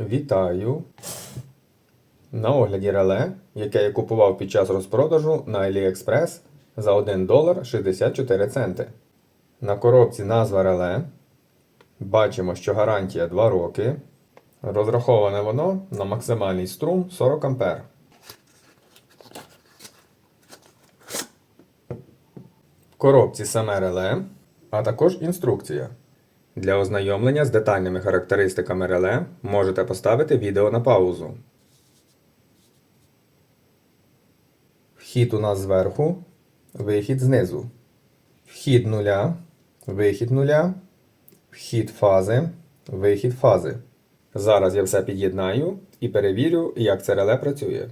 Вітаю! На огляді реле, яке я купував під час розпродажу на AliExpress за 1 долар 64 центи. На коробці назва реле. Бачимо, що гарантія 2 роки. Розраховане воно на максимальний струм 40 А. В коробці саме реле, а також інструкція. Для ознайомлення з детальними характеристиками реле можете поставити відео на паузу. Вхід у нас зверху, вихід знизу. Вхід нуля, вихід нуля, вхід фази, вихід фази. Зараз я все під'єднаю і перевірю, як це реле працює.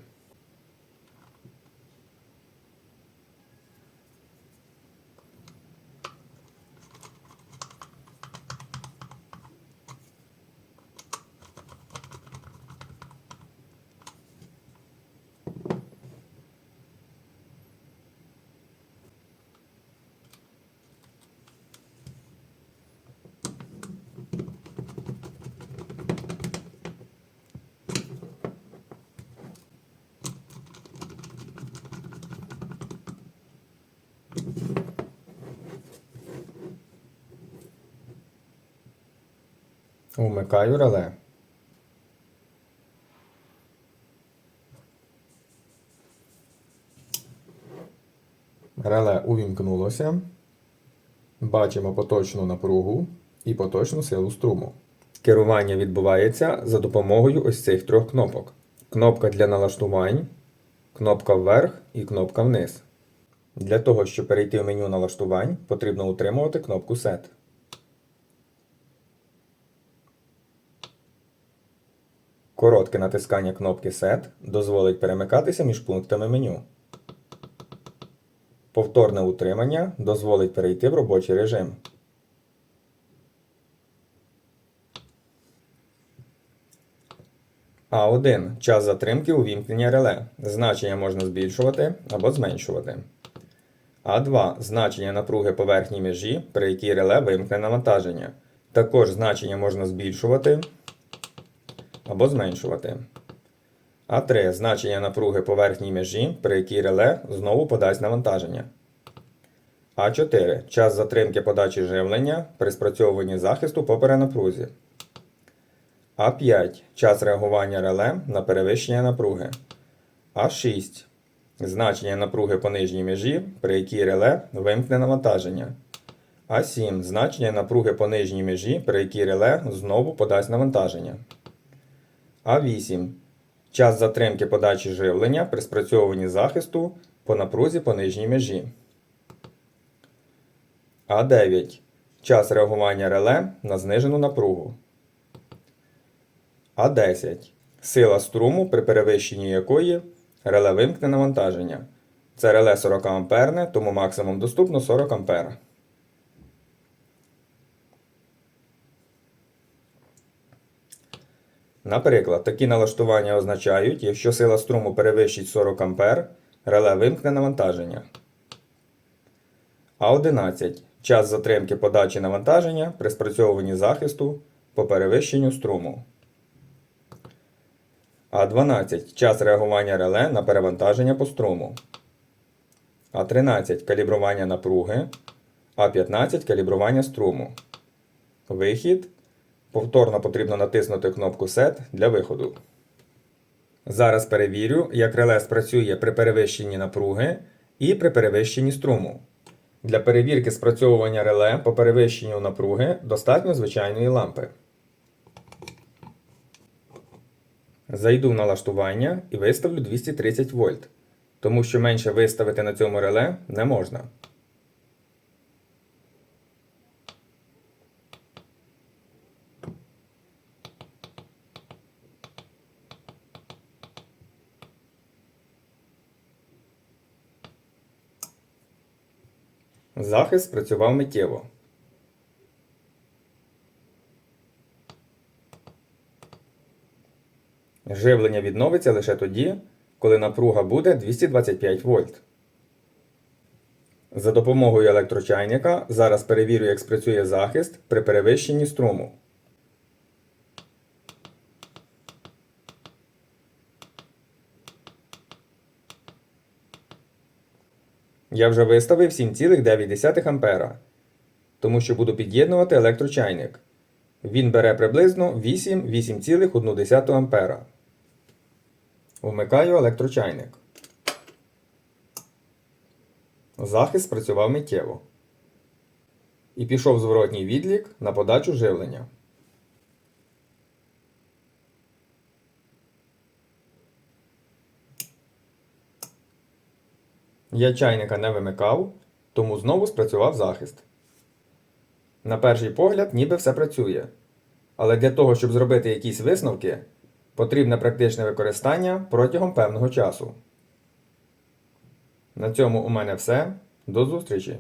Вмикаю реле. Реле увімкнулося. Бачимо поточну напругу і поточну силу струму. Керування відбувається за допомогою ось цих трьох кнопок: кнопка для налаштувань, кнопка вверх і кнопка вниз. Для того, щоб перейти в меню налаштувань, потрібно утримувати кнопку Set. Коротке натискання кнопки Set дозволить перемикатися між пунктами меню. Повторне утримання дозволить перейти в робочий режим. А1. Час затримки увімкнення реле. Значення можна збільшувати або зменшувати. А2. Значення напруги поверхні межі, при якій реле вимкне навантаження. Також значення можна збільшувати або зменшувати. А3 значення напруги поверхні межі, при якій реле знову подасть навантаження. А4 час затримки подачі живлення при спрацьовуванні захисту по перенапрузі. А5 час реагування реле на перевищення напруги. А6 значення напруги по нижній межі, при якій реле вимкне навантаження. А7 значення напруги по нижній межі, при якій реле знову подасть навантаження. А8. Час затримки подачі живлення при спрацьовуванні захисту по напрузі по нижній межі. А9. Час реагування реле на знижену напругу. А10. Сила струму, при перевищенні якої реле вимкне навантаження. Це реле 40 амперне, тому максимум доступно 40 ампер. Наприклад, такі налаштування означають, якщо сила струму перевищить 40 А, реле вимкне навантаження. А11. Час затримки подачі навантаження при спрацьовуванні захисту по перевищенню струму. А12. Час реагування реле на перевантаження по струму. А13. Калібрування напруги. А15. Калібрування струму. Вихід. Повторно потрібно натиснути кнопку Set для виходу. Зараз перевірю, як реле спрацює при перевищенні напруги і при перевищенні струму. Для перевірки спрацьовування реле по перевищенню напруги достатньо звичайної лампи. Зайду в налаштування і виставлю 230 вольт, тому що менше виставити на цьому реле не можна. Захист спрацював миттєво. Живлення відновиться лише тоді, коли напруга буде 225 вольт. За допомогою електрочайника зараз перевірю, як спрацює захист при перевищенні струму. Я вже виставив 7,9 ампера, тому що буду під'єднувати електрочайник. Він бере приблизно 8-8,1 ампера. Вмикаю електрочайник. Захист спрацював миттєво. І пішов зворотній відлік на подачу живлення. Я чайника не вимикав, тому знову спрацював захист. На перший погляд, ніби все працює. Але для того, щоб зробити якісь висновки, потрібне практичне використання протягом певного часу. На цьому у мене все. До зустрічі!